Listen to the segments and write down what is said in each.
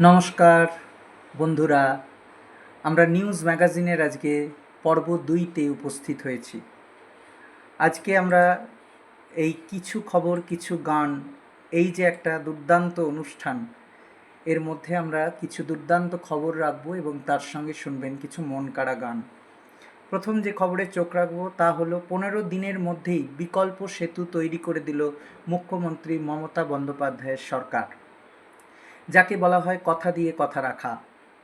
নমস্কার, বন্ধুরা। আমরা নিউজ ম্যাগাজিনের আজকে পর্ব দুইতে উপস্থিত হয়েছি। আজকে আমরা এই কিছু খবর, কিছু গান, এই যে একটা দুর্দান্ত অনুষ্ঠান, এর মধ্যে আমরা কিছু দুর্দান্ত খবর রাখব এবং তার সঙ্গে শুনবেন কিছু মন কাড়া গান। প্রথম যে খবরে চোখ রাখব তা হলো, পনেরো দিনের মধ্যেই বিকল্প সেতু তৈরি করে দিল মুখ্যমন্ত্রী মমতা বন্দ্যোপাধ্যায়ের সরকার। যাকে বলা হয় কথা দিয়ে কথা রাখা।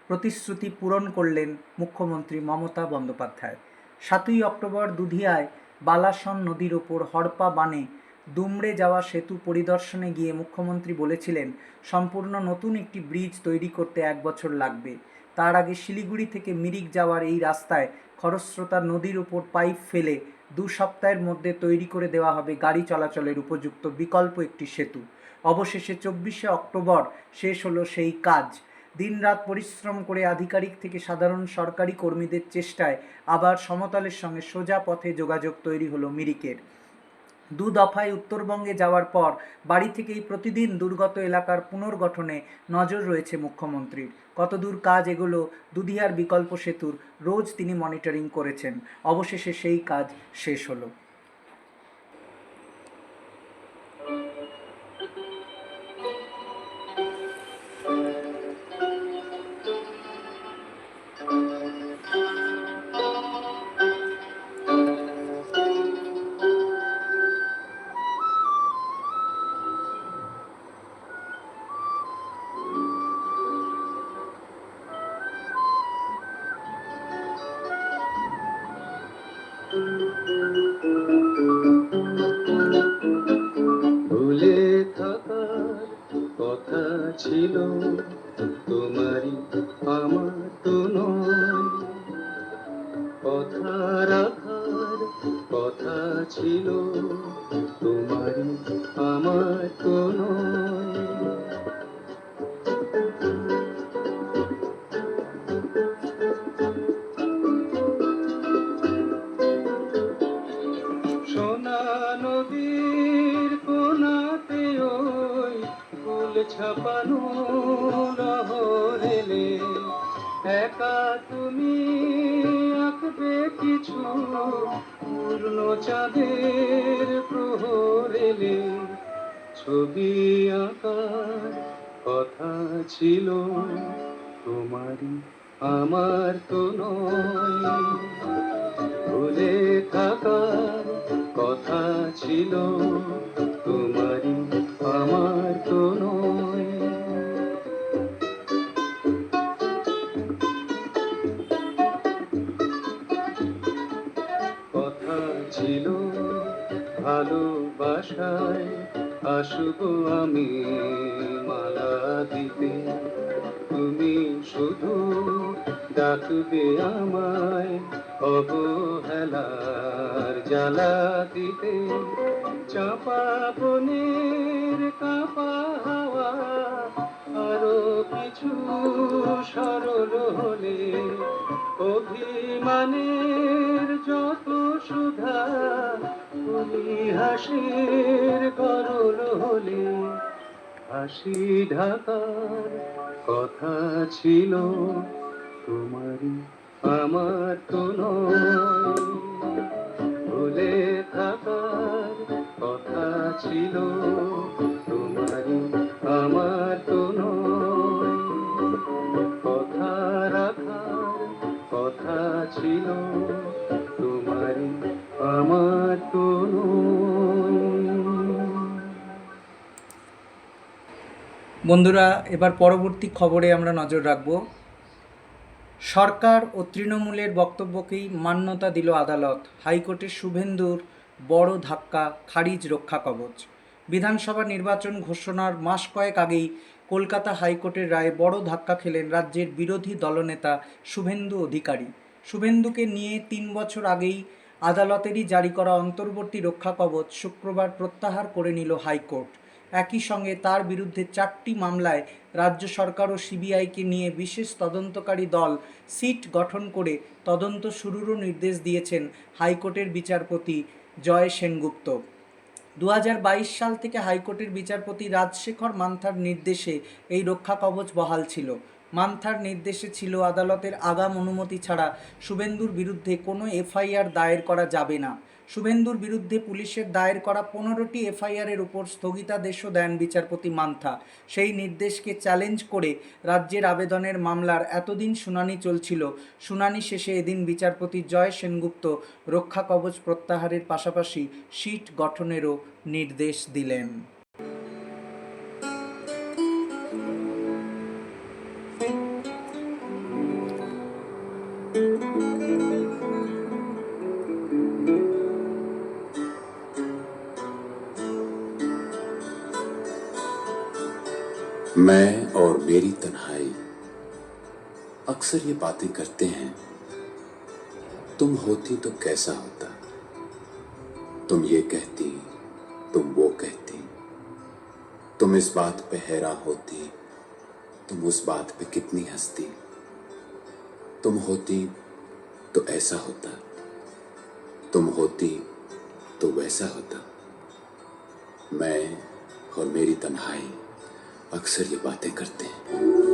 প্রতিশ্রুতি পূরণ করলেন মুখ্যমন্ত্রী মমতা বন্দ্যোপাধ্যায়। সাতই অক্টোবর দুধিয়ায় বালাসন নদীর ওপর হড়পা বানে দুমড়ে যাওয়া সেতু পরিদর্শনে গিয়ে মুখ্যমন্ত্রী বলেছিলেন, সম্পূর্ণ নতুন একটি ব্রিজ তৈরি করতে এক বছর লাগবে। তার আগে শিলিগুড়ি থেকে মিরিক যাওয়ার এই রাস্তায় খরস্রোতা নদীর উপর পাইপ ফেলে দু সপ্তাহের মধ্যে তৈরি করে দেওয়া হবে গাড়ি চলাচলের উপযুক্ত বিকল্প একটি সেতু। অবশেষে চব্বিশে অক্টোবর শেষ হলো সেই কাজ। দিনরাত পরিশ্রম করে আধিকারিক থেকে সাধারণ সরকারি কর্মীদের চেষ্টায় আবার সমতলের সঙ্গে সোজা পথে যোগাযোগ তৈরি হলো মিরিকের। দু দফায় উত্তরবঙ্গে যাওয়ার পর বাড়ি থেকেই প্রতিদিন দুর্গত এলাকার পুনর্গঠনে নজর রয়েছে মুখ্যমন্ত্রীর। কতদূর কাজ এগুলো দুধিয়ার বিকল্প সেতুর, রোজ তিনি মনিটরিং করেছেন। অবশেষে সেই কাজ শেষ হলো। ছিল, তোমারই আমার তো নয়। ভুলে থাকার কথা ছিল, তোমারই আমার তো নয়। কথা ছিল, ভালোবাসায় আসব আমি মালা দিতে। তুমি শুধু ডাকবে আমায় অবহেলার জ্বালা দিতে। চাপা বনের কাপা হাওয়া আরও কিছু সরল হলে অভিমানের যত সুধা, তুমি হাসির করল হলে হাসি ঢাকার কথা ছিল। বন্ধুরা, এবার পরবর্তী খবরে আমরা নজর রাখব। সরকার ও তৃণমূলের বক্তব্যকেই মান্যতা দিল আদালত। হাইকোর্টের শুভেন্দুর বড় ধাক্কা, খারিজ রক্ষা কবচ। বিধানসভা নির্বাচন ঘোষণার মাস কয়েক আগেই কলকাতা হাইকোর্টের রায়ে বড় ধাক্কা খেলেন রাজ্যের বিরোধী দলনেতা শুভেন্দু অধিকারী। শুভেন্দুকে নিয়ে তিন বছর আগেই আদালতেরই জারি করা অন্তর্বর্তী রক্ষা কবচ শুক্রবার প্রত্যাহার করে নিল হাইকোর্ট। একই সঙ্গে তার বিরুদ্ধে চারটি মামলায় রাজ্য সরকার ও সিবিআইকে নিয়ে বিশেষ তদন্তকারী দল সিট গঠন করে তদন্ত শুরুরও নির্দেশ দিয়েছেন হাইকোর্টের বিচারপতি জয় সেনগুপ্ত। দু হাজার বাইশ সাল থেকে হাইকোর্টের বিচারপতি রাজশেখর মান্থার নির্দেশে এই রক্ষা কবচ বহাল ছিল। মান্থার নির্দেশে ছিল আদালতের আগাম অনুমতি ছাড়া শুভেন্দুর বিরুদ্ধে কোনো এফআইআর দায়ের করা যাবে না। শুভেন্দুর বিরুদ্ধে পুলিশের দায়ের করা পনেরোটি এফআইআরের উপর স্থগিতাদেশও দেন বিচারপতি মান্থা। সেই নির্দেশকে চ্যালেঞ্জ করে রাজ্যের আবেদনের মামলার এতদিন শুনানি চলছিল। শুনানি শেষে এদিন বিচারপতি জয় সেনগুপ্ত রক্ষা কবচ প্রত্যাহারের পাশাপাশি সিট গঠনেরও নির্দেশ দিলেন। मैं और मेरी तन्हाई। अक्सर ये बातें करते हैं, तुम होती तो कैसा होता? तुम ये कहती, तुम वो कहती। तुम इस बात पे हैरान होती, तुम उस बात पे कितनी हंसती। तुम होती तो ऐसा होता, तुम होती तो वैसा होता। मैं और मेरी तन्हाई। अक्सर ये बातें करते हैं।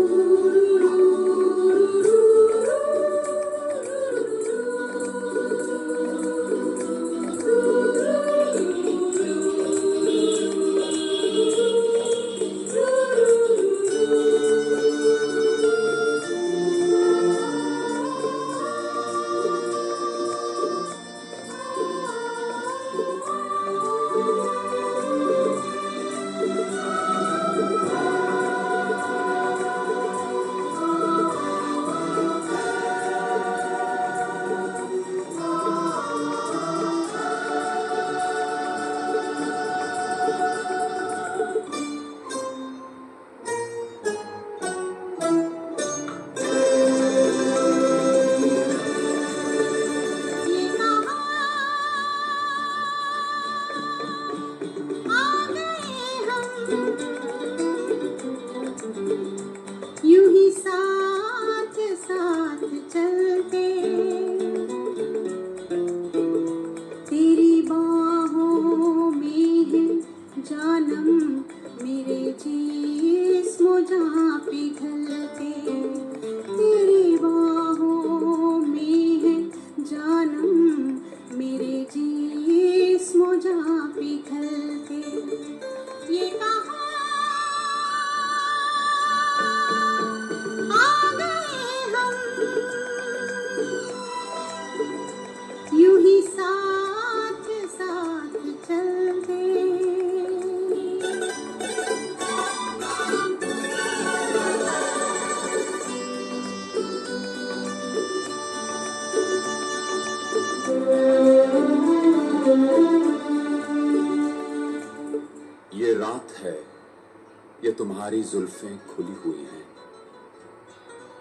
जुल्फें खुली हुई हैं।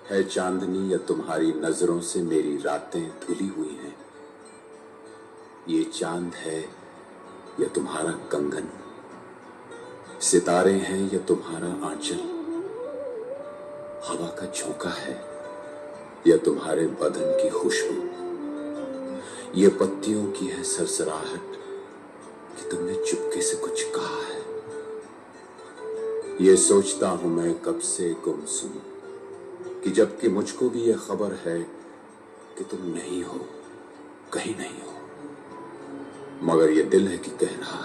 है चांदनी या तुम्हारी नज़रों से मेरी रातें धुली हुई हैं। ये चाँद है या तुम्हारा कंगन? सितारे हैं या तुम्हारा आंचल? हवा का झोंका है या तुम्हारे बदन की खुशबू? ये पत्तियों की है सरसराहट कि तुमने चुपके से कुछ ये सोचता हूँ मैं कब से गुमसुम कि जबकि मुझको भी ये खबर है कि तुम नहीं हो, कहीं नहीं हो। मगर ये दिल है कि कह रहा है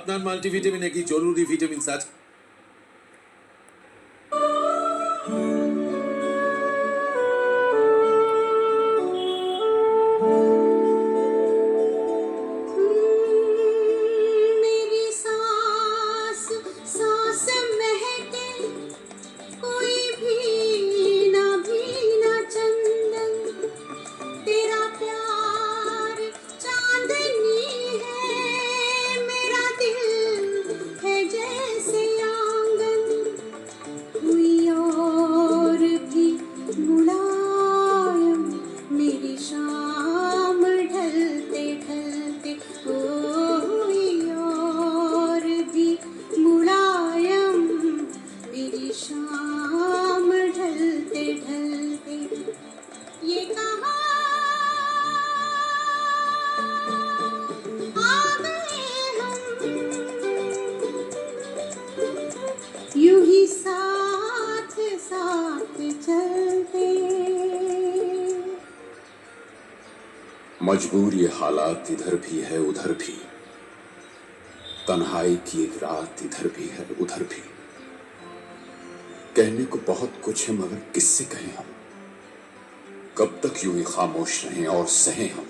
আপনার মাল্টিভিটামিনে কি জরুরি ভিটামিন আছে? मजबूर ये हालात इधर भी है, उधर भी। तन्हाई की एक रात इधर भी है, उधर भी। कहने को बहुत कुछ है, मगर किससे कहें हम? कब तक यूँ ही खामोश रहें और सहें हम?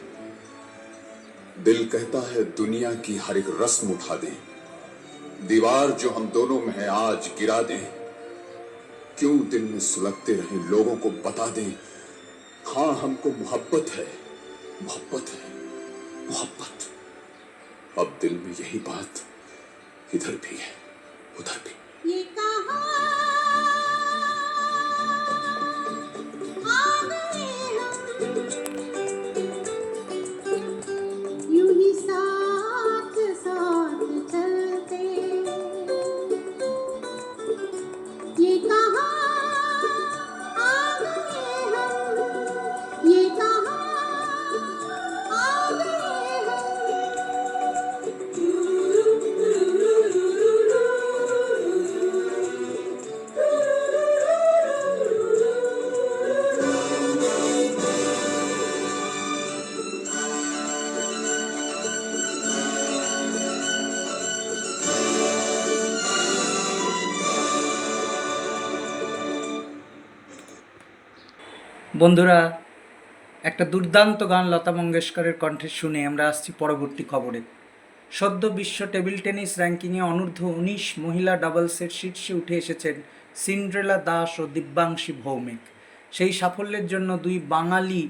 दिल कहता है, दुनिया की हर एक रस्म उठा दें। दीवार जो हम दोनों में है, आज गिरा दें। क्यों दिल में सुलगते रहें, लोगों को बता दें हाँ हमको मोहब्बत है। मोहब्बत है, मोहब्बत। अब दिल में यही बात इधर भी है, उधर भी। ये कहा বন্ধুরা, একটা দুর্দান্ত গান লতা মঙ্গেশকরের কণ্ঠে শুনে আমরা আসছি পরবর্তী খবরে। সদ্য বিশ্ব টেবিল টেনিস র্যাঙ্কিংয়ে অনূর্ধ্ব উনিশ মহিলা ডাবলসের শীর্ষে উঠে এসেছেন সিন্ড্রেলা দাস ও দিব্যাংশী ভৌমিক। সেই সাফল্যের জন্য দুই বাঙালি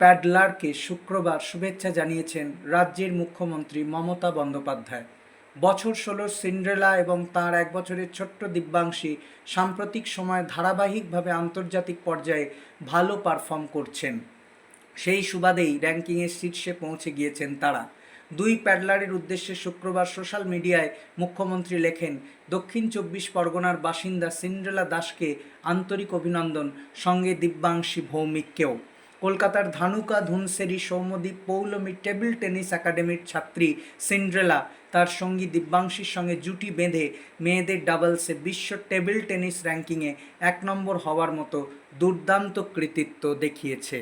প্যাডলারকে শুক্রবার শুভেচ্ছা জানিয়েছেন রাজ্যের মুখ্যমন্ত্রী মমতা বন্দ্যোপাধ্যায়। বছর ষোলোর সিন্ড্রেলা এবং তার এক বছরের ছোট্ট দিব্যাংশী সাম্প্রতিক সময়ে ধারাবাহিকভাবে আন্তর্জাতিক পর্যায়ে ভালো পারফর্ম করছেন। সেই সুবাদেই র্যাঙ্কিংয়ের শীর্ষে পৌঁছে গিয়েছেন তারা। দুই প্যাডলারের উদ্দেশ্যে শুক্রবার সোশ্যাল মিডিয়ায় মুখ্যমন্ত্রী লেখেন, দক্ষিণ চব্বিশ পরগনার বাসিন্দা সিন্ড্রেলা দাসকে আন্তরিক অভিনন্দন, সঙ্গে দিব্যাংশী ভৌমিককেও। কলকাতার ধানুকা, ধুনসেরি, সৌম্যদীপ, পৌলমী, টেবিল টেনিস একাডেমির ছাত্রী সিন্ড্রেলা তার সঙ্গী দিব্যাংশীর সঙ্গে জুটি বেঁধে মেয়েদের ডাবলসে বিশ্ব টেবিল টেনিস র্যাঙ্কিংয়ে এক নম্বর হওয়ার মতো দুর্দান্ত কৃতিত্ব দেখিয়েছে।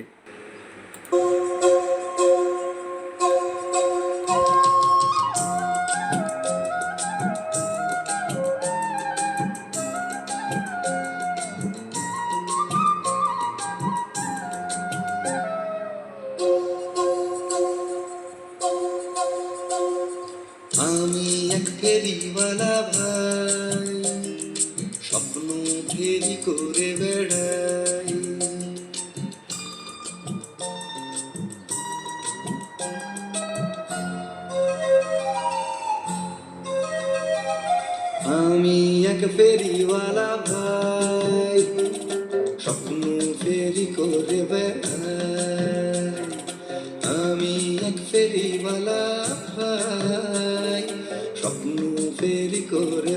ফেরি করে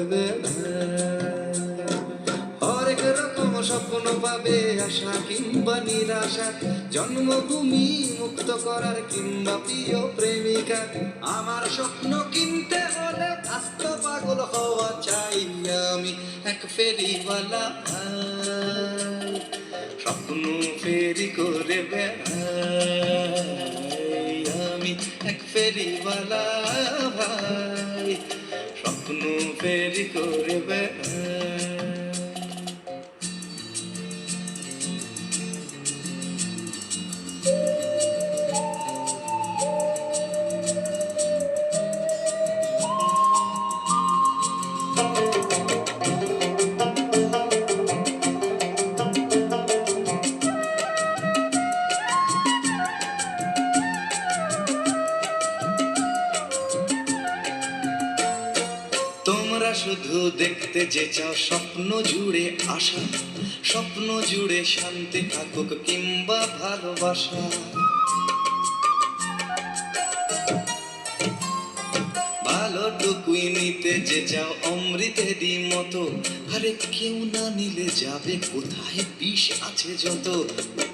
হরেক রকম স্বপ্ন পাবে আশা কিংবা নিরাশা, জন্মভূমি মুক্ত করার কিংবা প্রিয় প্রেমিকা। আমার স্বপ্ন কিনতে হলে আস্ত পাগল হওয়া চাই আমি, এক ফেরিওয়ালা স্বপ্ন ফেরি করে আমি, এক ফেরিওয়ালা ভাই। ফেরি করে বেড়াই যে চাও স্বপ্ন জুড়ে আশা, স্বপ্ন জুড়ে শান্তি থাকুক কিংবা ভালোবাসা। ভালোটুকুই নিতে যে চাও অমৃতেরই মতো, আরে কেউ না নিলে যাবে কোথায়, বিষ আছে যত।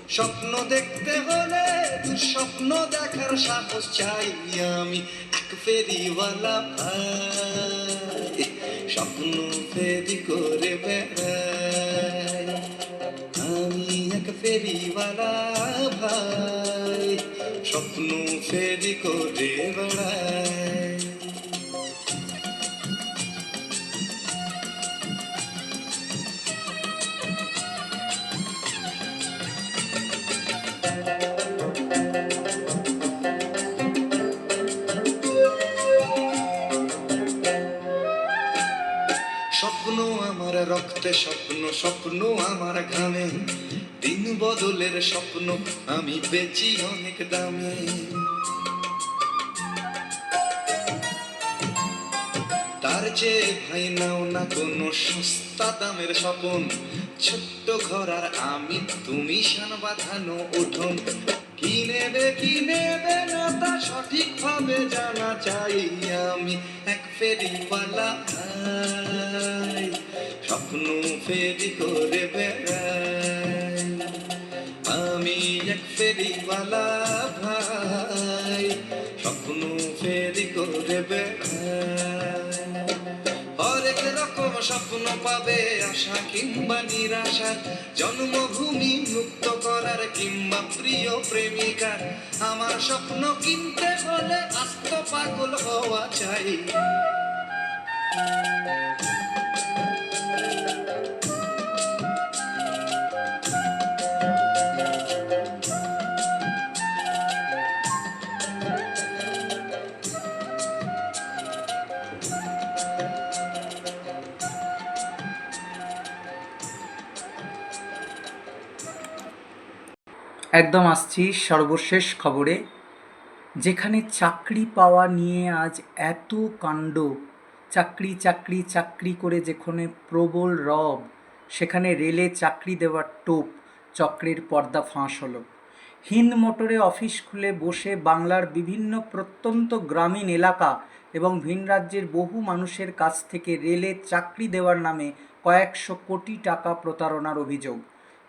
স্বপ্ন দেখতে হলে স্বপ্ন দেখার সাহস চাই আমি, এক ফেরিওয়ালা ভাই। স্বপ্ন ফেরি করে বেড়াই। আমি এক ফেরিওয়ালা ভাই স্বপ্ন ফেরি করে বেড়াই। আমার স্বপ্ন স্বপ্ন আমার ঘামে। দিন বদলের স্বপ্ন আমি বেচি অনেক দামে। তার চেয়ে ভাই নাও না কোনো সস্তা দামের স্বপন। ছোট্ট ঘর আর আমি, তুমি শান বাঁধানো উঠোন। কি নেবে কি নেবে না তা সঠিক ভাবে জানা চাই আমি। এক ফেরিওয়ালা স্বপ্ন ফেরি করে বেড়াই। আমি এক ফেরিওয়ালা ভাই, স্বপ্ন ফেরি করে বেড়াই। হরেক রকম স্বপ্ন পাবে আশা কিংবা নিরাশা। জন্মভূমি মুক্ত করার কিংবা প্রিয় প্রেমিকার আমার স্বপ্ন কিনতে হলে আস্ত পাগল হওয়া চাই। একদম আসছি সর্বশেষ খবরে। যেখানে চাকরি পাওয়া নিয়ে আজ এত কাণ্ড। চাকরি চাকরি চাকরি করে যেখানে প্রবল রব, সেখানে রেলে চাকরি দেওয়ার টোপ, চক্রের পর্দা ফাঁস হলো। হিন্দ মোটরে অফিস খুলে বসে বাংলার বিভিন্ন প্রত্যন্ত গ্রামীণ এলাকা এবং ভিন রাজ্যের বহু মানুষের কাছ থেকে রেলে চাকরি দেওয়ার নামে কয়েকশো কোটি টাকা প্রতারণার অভিযোগ।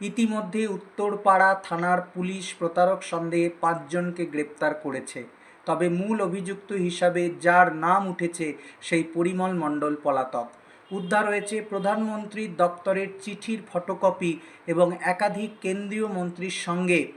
ইতিমধ্যে উত্তরপাড়া থানার পুলিশ প্রতারক সন্দেহে পাঁচজনকে গ্রেপ্তার করেছে। তবে মূল অভিযুক্ত হিসাবে যার নাম উঠেছে সেই পরিমল মণ্ডল পলাতক। উদ্ধার হয়েছে প্রধানমন্ত্রীর দপ্তরের চিঠির ফটোকপি এবং একাধিক কেন্দ্রীয় মন্ত্রীর সঙ্গে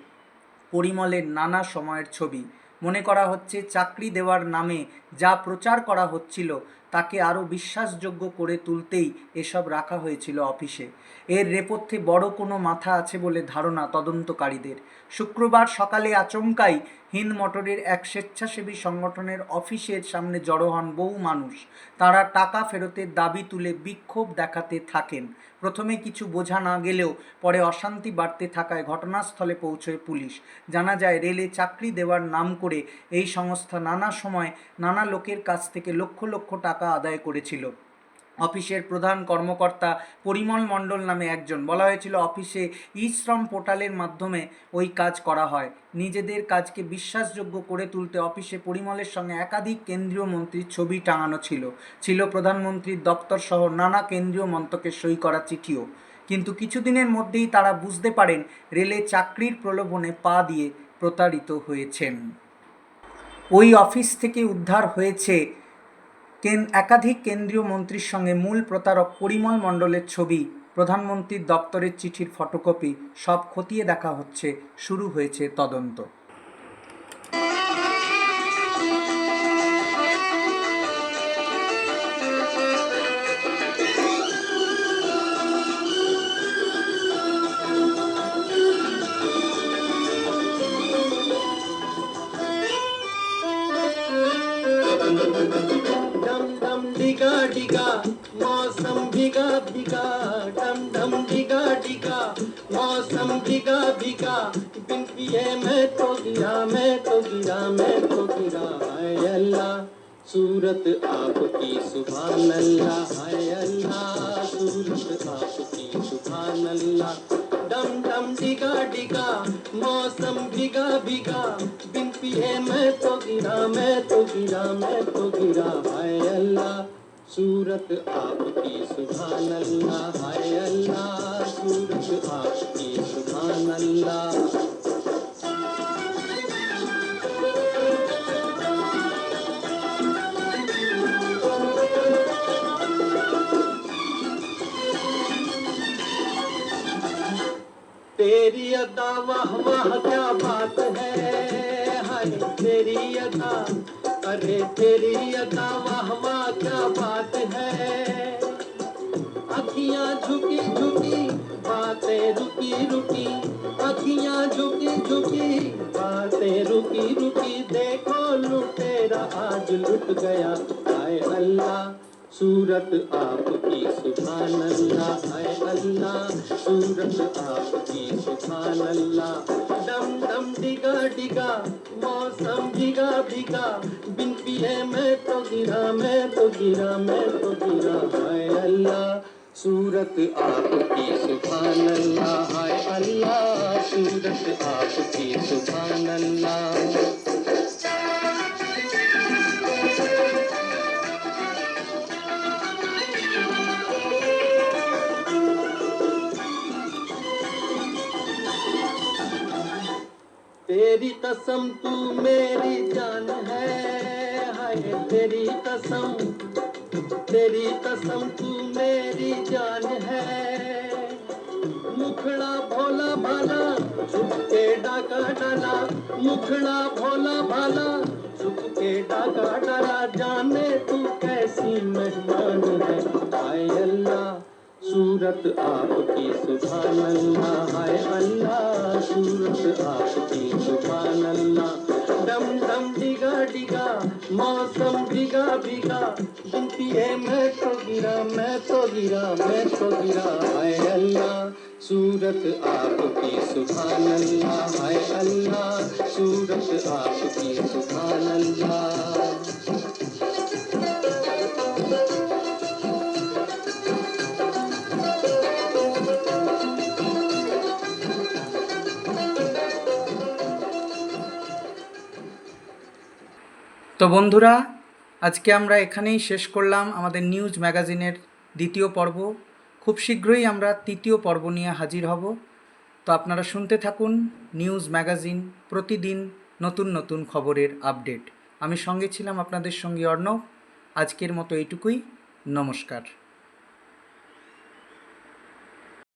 পরিমলের নানা সময়ের ছবি। মনে করা হচ্ছে চাকরি দেওয়ার নামে যা প্রচার করা হচ্ছিল তাকে আরও বিশ্বাসযোগ্য করে তুলতেই এসব রাখা হয়েছিল অফিসে। এর নেপথ্যে বড় কোনো মাথা আছে বলে ধারণা তদন্তকারীদের। শুক্রবার সকালে আচমকাই হিন্দ মোটরের এক স্বেচ্ছাসেবী সংগঠনের অফিসের সামনে জড়ো হন বহু মানুষ। তারা টাকা ফেরতের দাবি তুলে বিক্ষোভ দেখাতে থাকেন। প্রথমে কিছু বোঝা না গেলেও পরে অশান্তি বাড়তে থাকায় ঘটনাস্থলে পৌঁছয় পুলিশ। জানা যায়, রেলে চাকরি দেওয়ার নাম করে এই সংস্থা নানা সময় নানা লোকের কাছ থেকে লক্ষ লক্ষ টাকা আদায় করেছিল। অফিসের প্রধান কর্মকর্তা পরিমল মণ্ডল নামে একজন। বলা হয়েছিল, অফিসে ই শ্রম পোর্টালের মাধ্যমে ওই কাজ করা হয়। নিজেদের কাজকে বিশ্বাসযোগ্য করে তুলতে অফিসে পরিমলের সঙ্গে একাধিক কেন্দ্রীয় মন্ত্রীর ছবি টাঙানো ছিল। ছিল প্রধানমন্ত্রীর দপ্তর সহ নানা কেন্দ্রীয় মন্ত্রকের সই করা চিঠিও। কিন্তু কিছুদিনের মধ্যেই তারা বুঝতে পারেন, রেলে চাকরির প্রলোভনে পা দিয়ে প্রতারিত হয়েছেন। ওই অফিস থেকে উদ্ধার হয়েছে একাধিক কেন্দ্রীয় মন্ত্রীর সঙ্গে মূল প্রতারক পরিমল মণ্ডলের ছবি, প্রধানমন্ত্রীর দপ্তরের চিঠির ফটোকপি সব খতিয়ে দেখা হচ্ছে, শুরু হয়েছে তদন্ত। पिए मैं तो गिरा, मैं तो गिरा, मैं तो गिरा। हाय अल्लाह, सूरत आपकी सुभान अल्लाह हाय अल्लाह, सूरत आपकी सुभान अल्लाह डम डम डिगा डिगा, मौसम भीगा भीगा। बिन पिए मैं तो गिरा, मैं तो गिरा, मैं तो गिरा। हाय अल्लाह, सूरत आपकी सुभान अल्लाह हाय अल्लाह, सूरत आपकी सुभान अल्लाह तेरी अदा वाह वाह क्या बात है? हाय तेरी अदा अरे तेरी अदा वाह वाह क्या बात है? अखियाँ झुकी झुकी, बातें रुकी रुकी, अखियाँ झुकी झुकी, बातें रुकी रुकी, देखो लुटेरा आज लुट गया, हाय अल्लाह। सूरत आपकी सुभान अल्लाह, हाय अल्लाह। सूरत आपकी सुभान अल्लाह। डम डम डिगा डिगा, मौसम भीगा भीगा बिन पिए मैं तो गिरा, मैं तो गिरा, मैं तो गिरा। हाय अल्लाह, सूरत आपकी सुभान अल्लाह, हाय अल्लाह। सूरत आपकी सुभान अल्लाह। तेरी कसम, तू मेरी जान है। हाय, तेरी कसम तेरी कसम, तू मेरी जान है। मुखड़ा भोला भाला के डाका डाला। मुखड़ा भोला भाला के डाका डाला। जाने तू कैसी मेहमान है। हाय अल्लाह, सूरत आपकी, सुभान अल्लाह। हाय अल्लाह। सूरत आपकी सुभान अल्लाह दम डम डिगा डिगा मौसम भीगा भीगा बिन पिए मैं तो गिरा मैं तो गिरा मैं तो गिरा हाय अल्लाह सूरत आपकी सुभान अल्लाह हाय अल्लाह सूरत आपकी सुभान अल्लाह তো বন্ধুরা, আজকে আমরা এখানেই শেষ করলাম আমাদের নিউজ ম্যাগাজিনের দ্বিতীয় পর্ব। খুব শীঘ্রই আমরা তৃতীয় পর্ব নিয়ে হাজির হব। তো আপনারা শুনতে থাকুন নিউজ ম্যাগাজিন প্রতিদিন নতুন নতুন খবরের আপডেট। আমি সঙ্গে ছিলাম আপনাদের সঙ্গে অর্ণব। আজকের মতো এইটুকুই। নমস্কার।